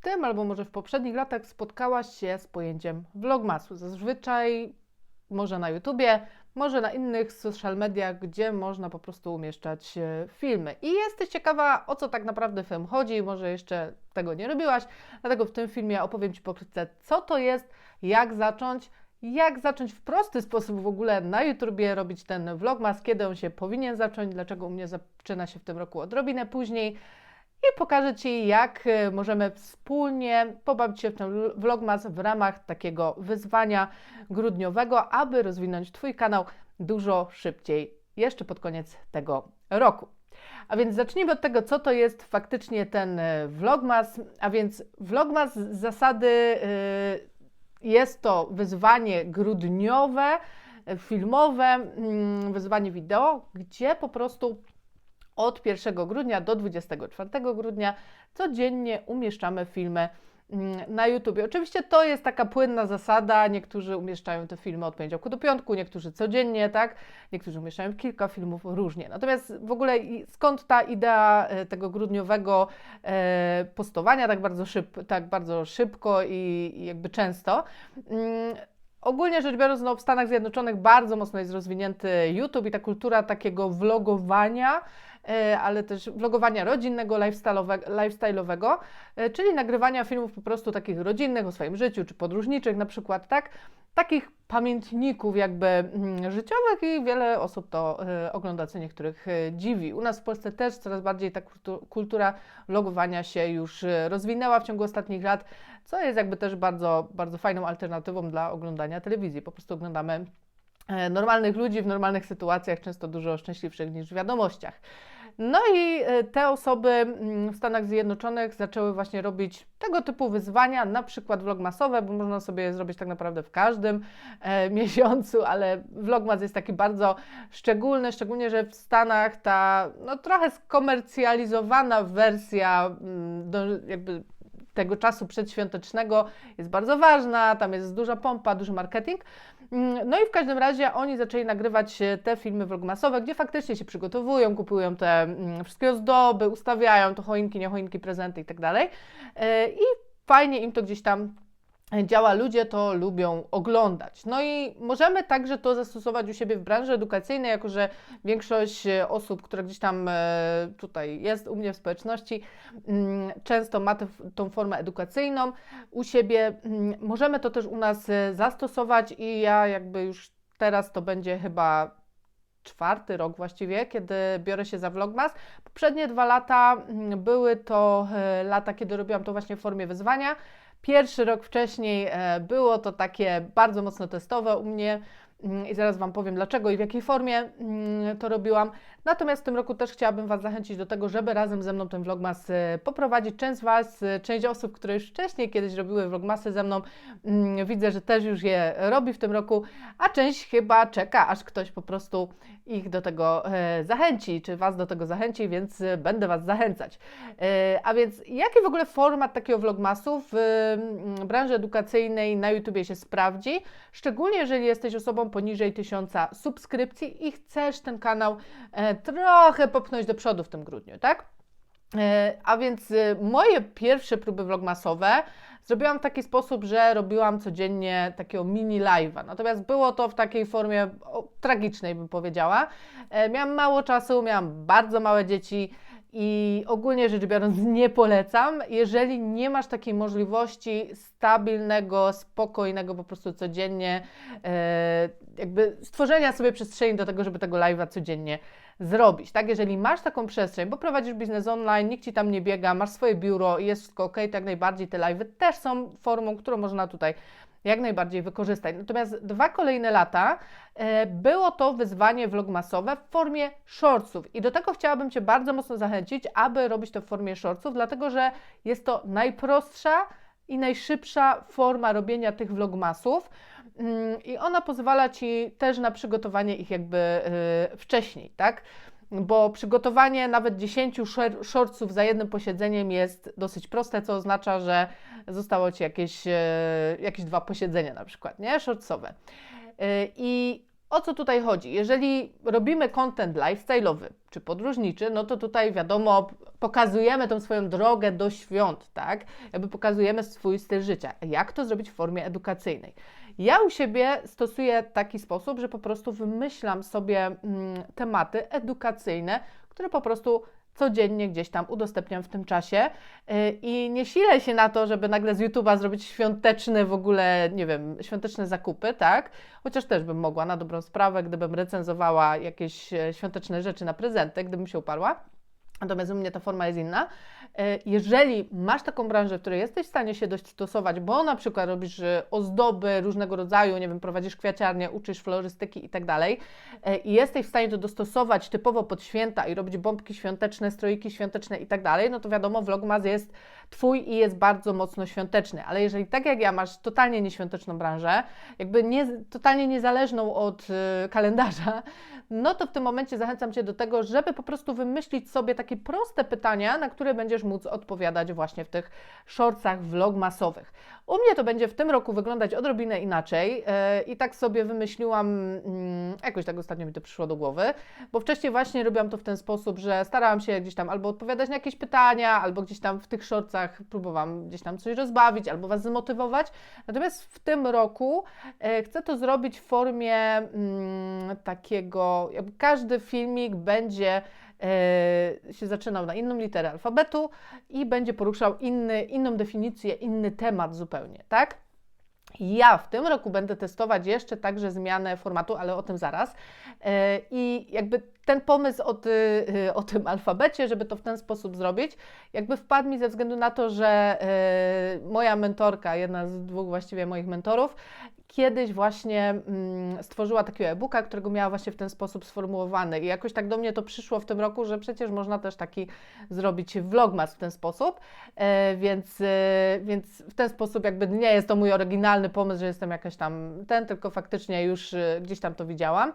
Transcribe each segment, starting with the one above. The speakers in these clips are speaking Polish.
tym albo może w poprzednich latach spotkałaś się z pojęciem vlogmasu. Zazwyczaj może na YouTubie, może na innych social mediach, gdzie można po prostu umieszczać e, filmy. I jesteś ciekawa, o co tak naprawdę film chodzi, może jeszcze tego nie robiłaś, dlatego w tym filmie opowiem Ci pokrótce, co to jest, jak zacząć, jak zacząć w prosty sposób w ogóle na YouTubie robić ten vlogmas, kiedy on się powinien zacząć, dlaczego u mnie zaczyna się w tym roku odrobinę później i pokażę Ci, jak e, możemy wspólnie pobawić się w ten vlogmas w ramach takiego wyzwania grudniowego, aby rozwinąć Twój kanał dużo szybciej, jeszcze pod koniec tego roku. A więc zacznijmy od tego, co to jest faktycznie ten e, vlogmas. A więc vlogmas z zasady e, jest to wyzwanie grudniowe, filmowe, mm, wyzwanie wideo, gdzie po prostu od 1 grudnia do 24 grudnia codziennie umieszczamy filmy mm, na YouTube. Oczywiście to jest taka płynna zasada. Niektórzy umieszczają te filmy od poniedziałku do piątku, niektórzy codziennie, tak? Niektórzy umieszczają kilka filmów różnie. Natomiast w ogóle skąd ta idea e, tego grudniowego e, postowania tak bardzo, szyb, tak bardzo szybko i, jakby często? Mm, ogólnie rzecz biorąc, no w Stanach Zjednoczonych bardzo mocno jest rozwinięty YouTube i ta kultura takiego vlogowania ale też vlogowania rodzinnego, lifestyle'owego, e, czyli nagrywania filmów po prostu takich rodzinnych o swoim życiu, czy podróżniczych na przykład, tak? Takich pamiętników jakby mm, życiowych i wiele osób to e, ogląda, co niektórych dziwi. U nas w Polsce też coraz bardziej ta kultura vlogowania się już rozwinęła w ciągu ostatnich lat, co jest jakby też bardzo, bardzo fajną alternatywą dla oglądania telewizji. Po prostu oglądamy E, normalnych ludzi w normalnych sytuacjach, często dużo szczęśliwszych niż w wiadomościach. No i e, te osoby mm, w Stanach Zjednoczonych zaczęły właśnie robić tego typu wyzwania, na przykład vlogmasowe, bo można sobie zrobić tak naprawdę w każdym e, miesiącu, ale vlogmas jest taki bardzo szczególny, szczególnie, że w Stanach ta no, trochę skomercjalizowana wersja mm, do, jakby tego czasu przedświątecznego jest bardzo ważna, tam jest duża pompa, duży marketing. Mm, no i w każdym razie oni zaczęli nagrywać e, te filmy vlogmasowe, gdzie faktycznie się przygotowują, kupują te mm, wszystkie ozdoby, ustawiają to choinki, nie choinki, prezenty i tak. E, I fajnie im to gdzieś tam działa, ludzie to lubią oglądać. No i możemy także to zastosować u siebie w branży edukacyjnej, jako że większość e, osób, które gdzieś tam e, tutaj jest u mnie w społeczności, mm, często ma tą formę edukacyjną u siebie. Mm, możemy to też u nas e, zastosować i ja jakby już teraz to będzie chyba czwarty rok właściwie, kiedy biorę się za Vlogmas. Poprzednie dwa lata mm, były to lata, kiedy robiłam to właśnie w formie wyzwania. Pierwszy rok wcześniej e, było to takie bardzo mocno testowe u mnie i zaraz Wam powiem dlaczego i w jakiej formie mm, to robiłam. Natomiast w tym roku też chciałabym Was zachęcić do tego, żeby razem ze mną ten vlogmas e, poprowadzić. Część z Was, e, część osób, które już wcześniej kiedyś robiły vlogmasy ze mną, mm, widzę, że też już je robi w tym roku, a część chyba czeka, aż ktoś po prostu ich do tego e, zachęci, czy Was do tego zachęci, więc będę Was zachęcać. A więc jaki w ogóle format takiego vlogmasu w mm, branży edukacyjnej na YouTubie się sprawdzi? Szczególnie jeżeli jesteś osobą poniżej 1000 subskrypcji i chcesz ten kanał trochę popchnąć do przodu w tym grudniu, tak? E, a więc y, moje pierwsze próby vlogmasowe zrobiłam w taki sposób, że robiłam codziennie takiego mini live'a. Natomiast było to w takiej formie tragicznej, bym powiedziała. E, miałam mało czasu, miałam bardzo małe dzieci i ogólnie rzecz biorąc nie polecam, jeżeli nie masz takiej możliwości stabilnego, spokojnego po prostu codziennie, e, jakby stworzenia sobie przestrzeni do tego, żeby tego live'a codziennie zrobić, tak? Jeżeli masz taką przestrzeń, bo prowadzisz biznes online, nikt Ci tam nie biega, masz swoje biuro i jest wszystko ok, to jak najbardziej te live'y też są formą, którą można tutaj jak najbardziej wykorzystać. Natomiast dwa kolejne lata e, było to wyzwanie vlogmasowe w formie shortsów i do tego chciałabym Cię bardzo mocno zachęcić, aby robić to w formie shortsów, dlatego że jest to najprostsza i najszybsza forma robienia tych vlogmasów. Mm, I ona pozwala Ci też na przygotowanie ich jakby y, wcześniej, tak? Bo przygotowanie nawet 10 shortsów za jednym posiedzeniem jest dosyć proste, co oznacza, że zostało Ci jakieś, y, jakieś dwa posiedzenia na przykład, nie? Shortsowe. Y, I o co tutaj chodzi? Jeżeli robimy content lifestyle'owy czy podróżniczy, no to tutaj wiadomo, pokazujemy tą swoją drogę do świąt, tak? Jakby pokazujemy swój styl życia. Jak to zrobić w formie edukacyjnej? Ja u siebie stosuję taki sposób, że po prostu wymyślam sobie mm, tematy edukacyjne, które po prostu codziennie gdzieś tam udostępniam w tym czasie y, i nie silę się na to, żeby nagle z YouTube'a zrobić świąteczne w ogóle, nie wiem, świąteczne zakupy, tak? Chociaż też bym mogła na dobrą sprawę, gdybym recenzowała jakieś e, świąteczne rzeczy na prezenty, gdybym się uparła. Natomiast u mnie ta forma jest inna. E, jeżeli masz taką branżę, w której jesteś w stanie się dostosować, bo na przykład robisz e, ozdoby różnego rodzaju, nie wiem, prowadzisz kwiaciarnię, uczysz florystyki i tak dalej, e, i jesteś w stanie to dostosować typowo pod święta i robić bombki świąteczne, stroiki świąteczne i tak dalej, no to wiadomo, Vlogmas jest Twój i jest bardzo mocno świąteczny. Ale jeżeli tak jak ja masz totalnie nieświąteczną branżę, jakby nie, totalnie niezależną od kalendarza, no to w tym momencie zachęcam Cię do tego, żeby po prostu wymyślić sobie takie proste pytania, na które będziesz móc odpowiadać właśnie w tych shortsach vlogmasowych. U mnie to będzie w tym roku wyglądać odrobinę inaczej yy, i tak sobie wymyśliłam, yy, jakoś tak ostatnio mi to przyszło do głowy, bo wcześniej właśnie robiłam to w ten sposób, że starałam się gdzieś tam albo odpowiadać na jakieś pytania, albo gdzieś tam w tych shortsach próbowałam gdzieś tam coś rozbawić, albo Was zmotywować. Natomiast w tym roku yy, chcę to zrobić w formie mm, takiego, jakby każdy filmik będzie E, się zaczynał na inną literę alfabetu i będzie poruszał inny, inną definicję, inny temat zupełnie, tak? Ja w tym roku będę testować jeszcze także zmianę formatu, ale o tym zaraz. E, I jakby ten pomysł o, ty, e, o tym alfabecie, żeby to w ten sposób zrobić, jakby wpadł mi ze względu na to, że moja mentorka, jedna z dwóch właściwie moich mentorów, kiedyś właśnie mm, stworzyła takiego e-booka, którego miała właśnie w ten sposób sformułowany. I jakoś tak do mnie to przyszło w tym roku, że przecież można też taki zrobić vlogmas w ten sposób, e, więc, e, więc w ten sposób jakby nie jest to mój oryginalny pomysł, że jestem jakaś tam ten, tylko faktycznie już e, gdzieś tam to widziałam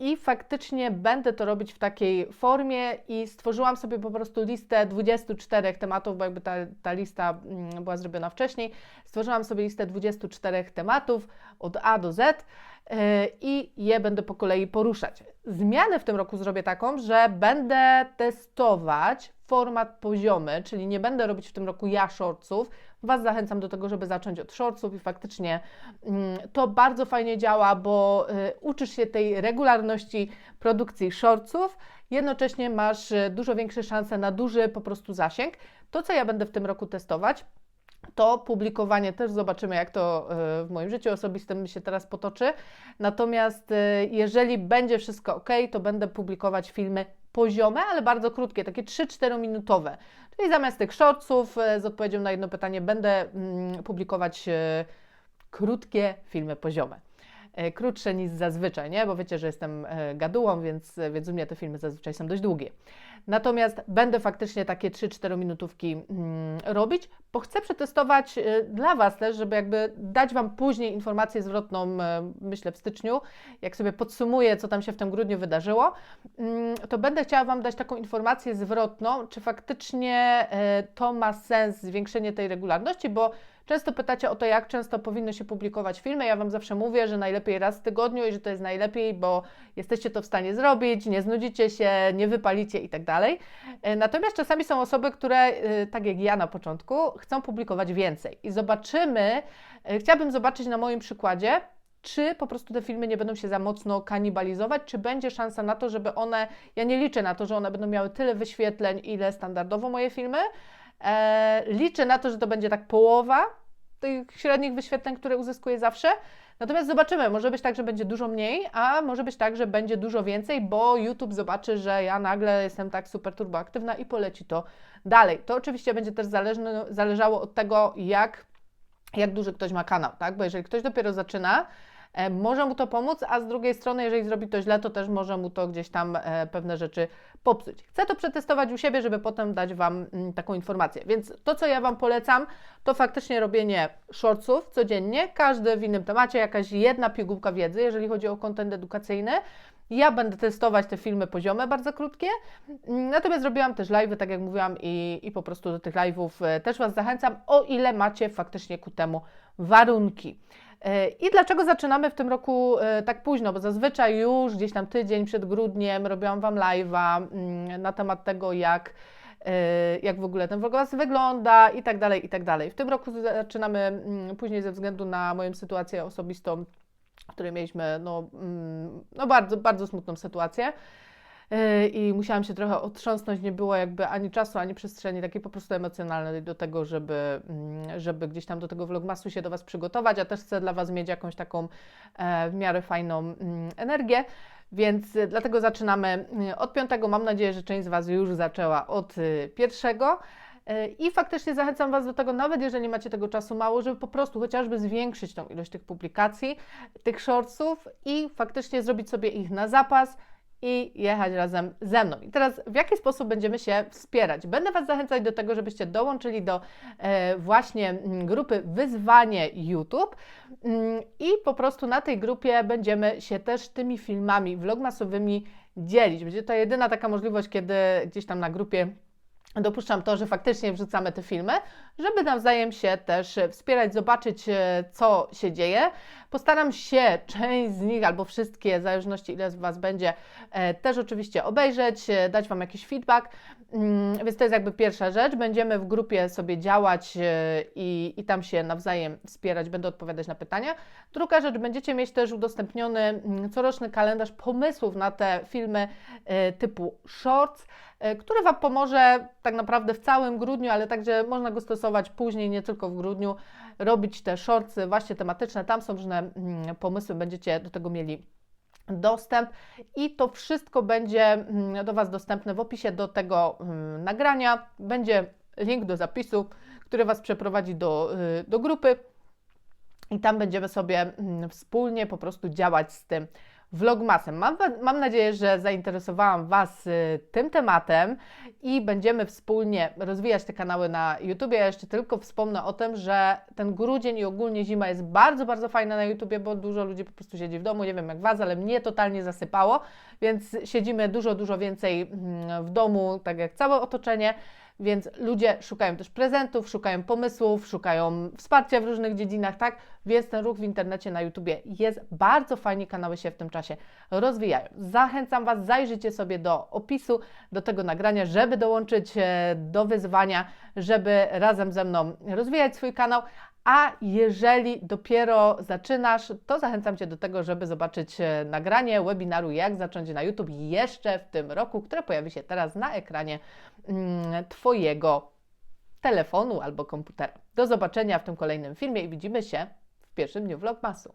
i faktycznie będę to robić w takiej formie i stworzyłam sobie po prostu listę 24 tematów, bo jakby ta, ta lista mm, była zrobiona wcześniej, stworzyłam sobie listę 24 tematów od A do Z i je będę po kolei poruszać. Zmianę w tym roku zrobię taką, że będę testować format poziomy, czyli nie będę robić w tym roku ja shortsów. Was zachęcam do tego, żeby zacząć od shortsów i faktycznie mm, to bardzo fajnie działa, bo e, uczysz się tej regularności produkcji shortsów, jednocześnie masz e, dużo większe szanse na duży po prostu zasięg. To, co ja będę w tym roku testować, to publikowanie też zobaczymy, jak to e, w moim życiu osobistym się teraz potoczy. Natomiast e, jeżeli będzie wszystko ok, to będę publikować filmy poziome, ale bardzo krótkie, takie 3-4 minutowe. Czyli zamiast tych shortsów e, z odpowiedzią na jedno pytanie będę mm, publikować krótkie filmy poziome. Krótsze niż zazwyczaj, nie? Bo wiecie, że jestem gadułą, więc, więc u mnie te filmy zazwyczaj są dość długie. Natomiast będę faktycznie takie 3-4 minutówki mm, robić, bo chcę przetestować dla Was też, żeby jakby dać Wam później informację zwrotną, myślę w styczniu, jak sobie podsumuję, co tam się w tym grudniu wydarzyło, mm, to będę chciała Wam dać taką informację zwrotną, czy faktycznie to ma sens, zwiększenie tej regularności, bo Często pytacie o to, jak często powinno się publikować filmy. Ja Wam zawsze mówię, że najlepiej raz w tygodniu i że to jest najlepiej, bo jesteście to w stanie zrobić, nie znudzicie się, nie wypalicie tak dalej. E, natomiast czasami są osoby, które, e, tak jak ja na początku, chcą publikować więcej. I zobaczymy, e, chciałabym zobaczyć na moim przykładzie, czy po prostu te filmy nie będą się za mocno kanibalizować, czy będzie szansa na to, żeby one, ja nie liczę na to, że one będą miały tyle wyświetleń, ile standardowo moje filmy, E, liczę na to, że to będzie tak połowa tych średnich wyświetleń, które uzyskuję zawsze. Natomiast zobaczymy, może być tak, że będzie dużo mniej, a może być tak, że będzie dużo więcej, bo YouTube zobaczy, że ja nagle jestem tak super turboaktywna i poleci to dalej. To oczywiście będzie też zależne, zależało od tego, jak, jak duży ktoś ma kanał, tak? Bo jeżeli ktoś dopiero zaczyna, może mu to pomóc, a z drugiej strony, jeżeli zrobi to źle, to też może mu to gdzieś tam e, pewne rzeczy popsuć. Chcę to przetestować u siebie, żeby potem dać Wam mm, taką informację. Więc to, co ja Wam polecam, to faktycznie robienie shortsów codziennie, każdy w innym temacie, jakaś jedna pigułka wiedzy, jeżeli chodzi o kontent edukacyjny. Ja będę testować te filmy poziome, bardzo krótkie. Natomiast zrobiłam też live, tak jak mówiłam, i, i po prostu do tych live'ów e, też Was zachęcam, o ile macie faktycznie ku temu warunki. E, I dlaczego zaczynamy w tym roku e, tak późno? Bo zazwyczaj już gdzieś tam tydzień przed grudniem robiłam Wam live'a mm, na temat tego, jak, e, jak w ogóle ten vlogmas wygląda i tak dalej, i tak dalej. W tym roku zaczynamy mm, później ze względu na moją sytuację osobistą, w której mieliśmy no, mm, no bardzo, bardzo smutną sytuację i musiałam się trochę otrząsnąć, nie było jakby ani czasu, ani przestrzeni takiej po prostu emocjonalnej do tego, żeby, mm, żeby gdzieś tam do tego vlogmasu się do Was przygotować, a też chcę dla Was mieć jakąś taką e, w miarę fajną mm, energię. Więc e, dlatego zaczynamy e, od piątego. Mam nadzieję, że część z Was już zaczęła od pierwszego. I faktycznie zachęcam Was do tego, nawet jeżeli macie tego czasu mało, żeby po prostu chociażby zwiększyć tą ilość tych publikacji, tych shortsów i faktycznie zrobić sobie ich na zapas, i jechać razem ze mną. I teraz w jaki sposób będziemy się wspierać? Będę Was zachęcać do tego, żebyście dołączyli do e, właśnie mm, grupy Wyzwanie YouTube mm, i po prostu na tej grupie będziemy się też tymi filmami vlogmasowymi dzielić. Będzie to jedyna taka możliwość, kiedy gdzieś tam na grupie dopuszczam to, że faktycznie wrzucamy te filmy, żeby nawzajem się też wspierać, zobaczyć, e, co się dzieje. Postaram się część z nich albo wszystkie, w zależności ile z Was będzie, e, też oczywiście obejrzeć, e, dać Wam jakiś feedback. Mm, więc to jest jakby pierwsza rzecz. Będziemy w grupie sobie działać i, i tam się nawzajem wspierać, będę odpowiadać na pytania. Druga rzecz, będziecie mieć też udostępniony mm, coroczny kalendarz pomysłów na te filmy typu shorts. E, który Wam pomoże tak naprawdę w całym grudniu, ale także można go stosować później, nie tylko w grudniu, robić te shortsy właśnie tematyczne. Tam są różne mm, pomysły, będziecie do tego mieli dostęp i to wszystko będzie mm, do Was dostępne w opisie do tego mm, nagrania. Będzie link do zapisu, który Was przeprowadzi do, y, do grupy i tam będziemy sobie wspólnie po prostu działać z tym vlogmasem. Mam, mam nadzieję, że zainteresowałam Was y, tym tematem i będziemy wspólnie rozwijać te kanały na YouTube. Ja jeszcze tylko wspomnę o tym, że ten grudzień i ogólnie zima jest bardzo, bardzo fajna na YouTube, bo dużo ludzi po prostu siedzi w domu. Nie wiem jak Was, ale mnie totalnie zasypało, więc siedzimy dużo, dużo więcej mm, w domu, tak jak całe otoczenie. Więc ludzie szukają też prezentów, szukają pomysłów, szukają wsparcia w różnych dziedzinach, tak? Więc ten ruch w internecie na YouTubie jest bardzo fajnie, kanały się w tym czasie rozwijają. Zachęcam Was, zajrzyjcie sobie do opisu, do tego nagrania, żeby dołączyć e, do wyzwania, żeby razem ze mną rozwijać swój kanał, a jeżeli dopiero zaczynasz, to zachęcam Cię do tego, żeby zobaczyć e, nagranie webinaru Jak zacząć na YouTube jeszcze w tym roku, które pojawi się teraz na ekranie mm, Twojego telefonu albo komputera. Do zobaczenia w tym kolejnym filmie i widzimy się w pierwszym dniu Vlogmasu.